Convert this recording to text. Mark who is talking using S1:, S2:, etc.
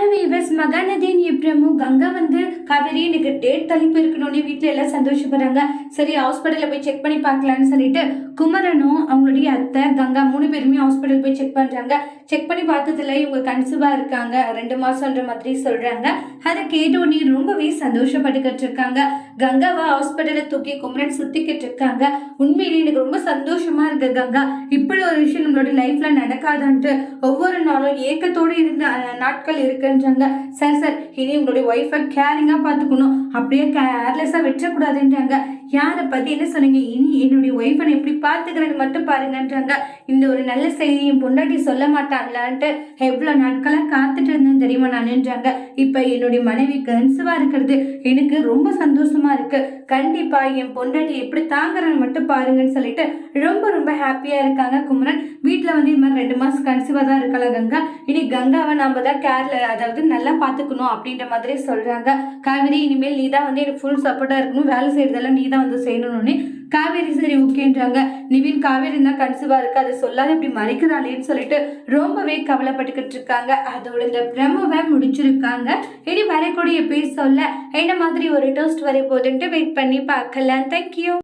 S1: Hello viewers மகாநதியின் இப்ரமு கங்கா வந்து காவேரி எனக்கு டேட் தலைப்பு இருக்கணும்னு வீட்டில் எல்லாம் சந்தோஷப்படுறாங்க. சரி ஹாஸ்பிட்டலில் போய் செக் பண்ணி பார்க்கலான்னு சொல்லிட்டு குமரனும் அவங்களுடைய அத்தை கங்கா மூணு பேருமே ஹாஸ்பிட்டல் போய் செக் பண்ணுறாங்க செக் பண்ணி பார்த்ததுல இவங்க கன்சீவாக இருக்காங்க. ரெண்டு மாதம்ன்ற மாதிரி சொல்கிறாங்க அதை கேட்டோன்னே ரொம்பவே சந்தோஷப்பட்டுக்கிட்டு இருக்காங்க. கங்காவை ஹாஸ்பிட்டலை தூக்கி குமரன் சுற்றிக்கிட்டு இருக்காங்க. உண்மையிலேயே எனக்கு ரொம்ப சந்தோஷமா இருக்கு கங்கா. இப்படி ஒரு விஷயம் நம்மளோட லைஃப்பில் நடக்காதான்ட்டு ஒவ்வொரு நாளும் ஏக்கத்தோடு இருந்த நாட்கள் இருக்கு. இருக்குன்றாங்க சார் சார். இனி உங்களுடைய ஒய்ஃபை கேரிங்காக பார்த்துக்கணும். அப்படியே கேர்லெஸ்ஸாக விட்டுறக்கூடாதுன்றாங்க யாரை பற்றி என்ன சொன்னீங்க? இனி என்னுடைய ஒய்ஃபை நான் எப்படி பார்த்துக்கிறேன்னு மட்டும் பாருங்கன்றாங்க இந்த ஒரு நல்ல செய்தி என் பொண்டாட்டி சொல்ல மாட்டாங்களான்ட்டு எவ்வளோ நாட்களாக காத்துட்டு இருந்தேன் தெரியுமா நானுன்றாங்க இப்போ என்னுடைய மனைவி கன்சுவாக இருக்கிறது. எனக்கு ரொம்ப சந்தோஷமாக இருக்குது கண்டிப்பாக என் பொண்டாட்டி எப்படி தாங்குறேன்னு மட்டும் பாருங்கன்னு சொல்லிட்டு ரொம்ப ரொம்ப ஹாப்பியாக இருக்காங்க குமரன். வீட்டில் வந்து இது மாதிரி ரெண்டு மாதம் கன்சீவாக தான் இருக்கலாம் கங்கா இனி கங்காவை நாம தான் கேர்ல அதாவது நல்லா பார்த்துக்கணும் அப்படின்ற மாதிரி சொல்கிறாங்க காவேரி இனிமேல் நீ தான் வந்து எனக்கு ஃபுல் சப்போர்ட்டாக இருக்கணும். வேலை செய்கிறதெல்லாம் நீ தான் வந்து செய்யணும்னு காவேரி சரி ஓகேன்றாங்க. நிவின் காவேரி தான் கன்சீவாக இருக்கு. அதை சொல்லாத இப்படி மறைக்கிறாளேன்னு சொல்லிட்டு ரொம்பவே கவலைப்பட்டுக்கிட்டு இருக்காங்க. அதோட இந்த பிரம்மவை முடிச்சிருக்காங்க. இனி வரக்கூடிய பேர் சொல்ல என்ன மாதிரி ஒரு டோஸ்ட் வரை போகுதுன்ட்டு வெயிட் பண்ணி பார்க்கலாம். தேங்க்யூ